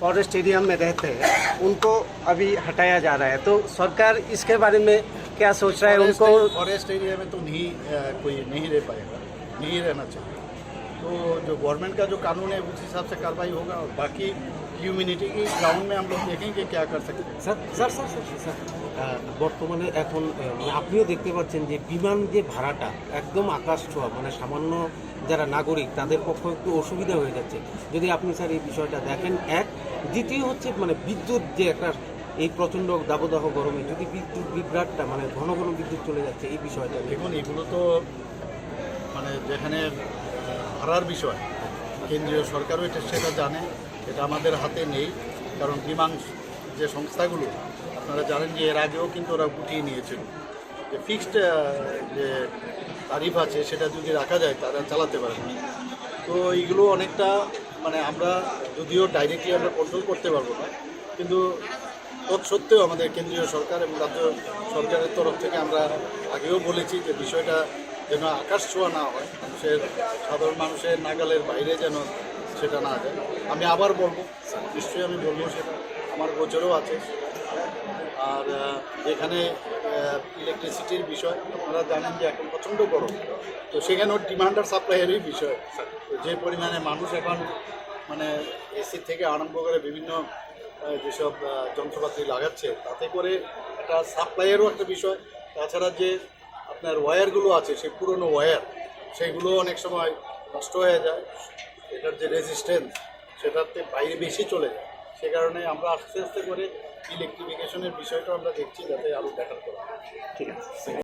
Forest area में रहते हैं उनको अभी हटाया जा रहा है। तो सरकार इसके बारे में क्या सोच रहा है? उनको फॉरेस्ट एरिया में तो नहीं कोई नहीं रह पाएगा नहीं रहना चाहिए। तो जो गवर्नमेंट का जो कानून है उस हिसाब से कार्रवाई होगा और बाकी ह्यूमिनिटी की ग्राउंड में हम लोग देखेंगे क्या कर सकते हैं sir sir sir sir sir আহ, বর্তমানে এখন আহ, মানে আপনিও দেখতে পাচ্ছেন যে বিমান যে ভাড়াটা একদম আকাশ ছোঁয়া মানে সামান্য যারা নাগরিক তাদের পক্ষে একটু অসুবিধা হয়ে যাচ্ছে যদি আপনি স্যার এই বিষয়টা দেখেন এক দ্বিতীয় হচ্ছে মানে বিদ্যুৎ যে একটা এই প্রচণ্ড দাবদাহ গরমে যদি বিদ্যুৎ বিভ্রাটটা মানে ঘন ঘন বিদ্যুৎ চলে যাচ্ছে এই বিষয়টা নিয়ে। দেখুন এগুলো তো মানে যেখানে ভাড়ার বিষয় কেন্দ্রীয় সরকারও এটা সেটা জানে এটা আমাদের হাতে নেই, কারণ বিমান যে সংস্থাগুলো, আপনারা জানেন যে এর আগেও কিন্তু ওরা গুটিয়ে নিয়েছিল। যে ফিক্সড যে তারিফ আছে, সেটা যদি রাখা যায়, তারা চালাতে পারে তো এইগুলো অনেকটা মানে আমরা যদিও ডাইরেক্টলি আমরা কন্ট্রোল করতে পারব না, কিন্তু তৎসত্ত্বেও আমাদের কেন্দ্রীয় সরকার এবং রাজ্য সরকারের তরফ থেকে আমরা আগেও বলেছি যে বিষয়টা যেন আকাশ ছোঁয়া না হয়, মানুষের, সাধারণ মানুষের নাগালের বাইরে যেন সেটা না যায় আমি আবার বলব, নিশ্চয়ই আমি বলব সেটা আমার গোচরেও আছে। আর যেখানে ইলেকট্রিসিটির বিষয়, আপনারা জানেন যে এখন প্রচণ্ড গরম। তো সেখানেও ডিমান্ড আর সাপ্লাইয়েরই বিষয়। যে পরিমাণে মানুষ এখন মানে এসি থেকে আরম্ভ করে বিভিন্ন যেসব যন্ত্রপাতি লাগাচ্ছে, তাতে করে একটা সাপ্লাইয়েরও একটা বিষয়। তাছাড়া যে আপনার ওয়্যারগুলো আছে, সেই পুরনো ওয়্যার সেগুলো অনেক সময় নষ্ট হয়ে যায়। এটার যে রেজিস্ট্যান্স সেটাতে বাইরে বেশি চলে যায় সে কারণে আমরা আস্তে আস্তে করে ইলেকট্রিফিকেশনের বিষয়টা আমরা দেখছি যাতে আরও দেখার করা। ঠিক আছে